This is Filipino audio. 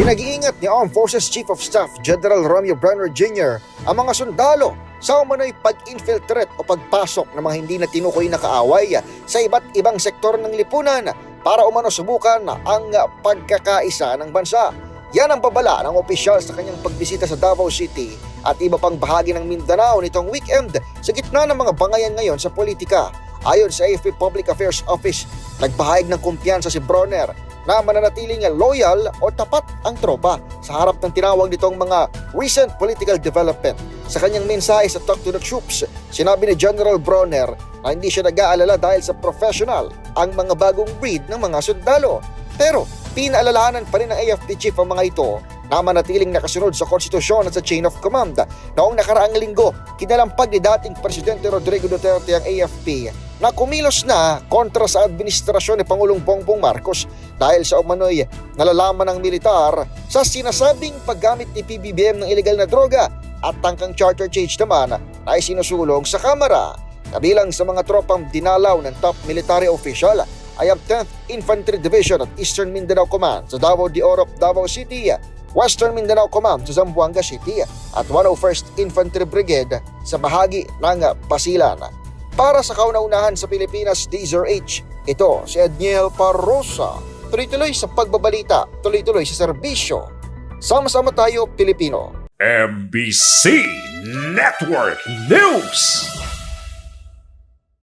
Pinag-iingat ni Armed Forces Chief of Staff General Romeo Brenner Jr. ang mga sundalo sa umano'y pag-infiltrate o pagpasok ng mga hindi na tinukoy na kaaway sa iba't ibang sektor ng lipunan para umano subukan ang pagkakaisa ng bansa. Yan ang babala ng opisyal sa kanyang pagbisita sa Davao City at iba pang bahagi ng Mindanao nitong weekend sa gitna ng mga bangayan ngayon sa politika. Ayon sa AFP Public Affairs Office, nagpahayag ng kumpiyansa si Bronner na mananatiling loyal o tapat ang tropa sa harap ng tinawag nitong mga recent political development. Sa kanyang mensahe sa Talk to the Troops, sinabi ni General Bronner na hindi siya nag-aalala dahil sa professional ang mga bagong breed ng mga sundalo. Pero pinaalalahanan pa rin ng AFP chief ang mga ito na manatiling nakasunod sa konstitusyon at sa chain of command. Noong nakaraang linggo, kinalampag ni dating Presidente Rodrigo Duterte ang AFP na kumilos na kontra sa administrasyon ni Pangulong Bongbong Marcos dahil sa umano'y nalalaman ng militar sa sinasabing paggamit ni PBBM ng ilegal na droga at tangkang charter change naman na isinusulong sa Kamara. Kabilang sa mga tropang dinalaw ng top military official ay ang 10th Infantry Division at Eastern Mindanao Command sa Davao de Oro, Davao City, Western Mindanao Command sa Zamboanga City at 101st Infantry Brigade sa bahagi ng Basilan. Para sa kauna-unahan sa Pilipinas DZRH, ito si Edniel Parrosa. Tuloy-tuloy sa pagbabalita, tuloy-tuloy sa serbisyo. Sama-sama tayo, Pilipino. MBC Network News.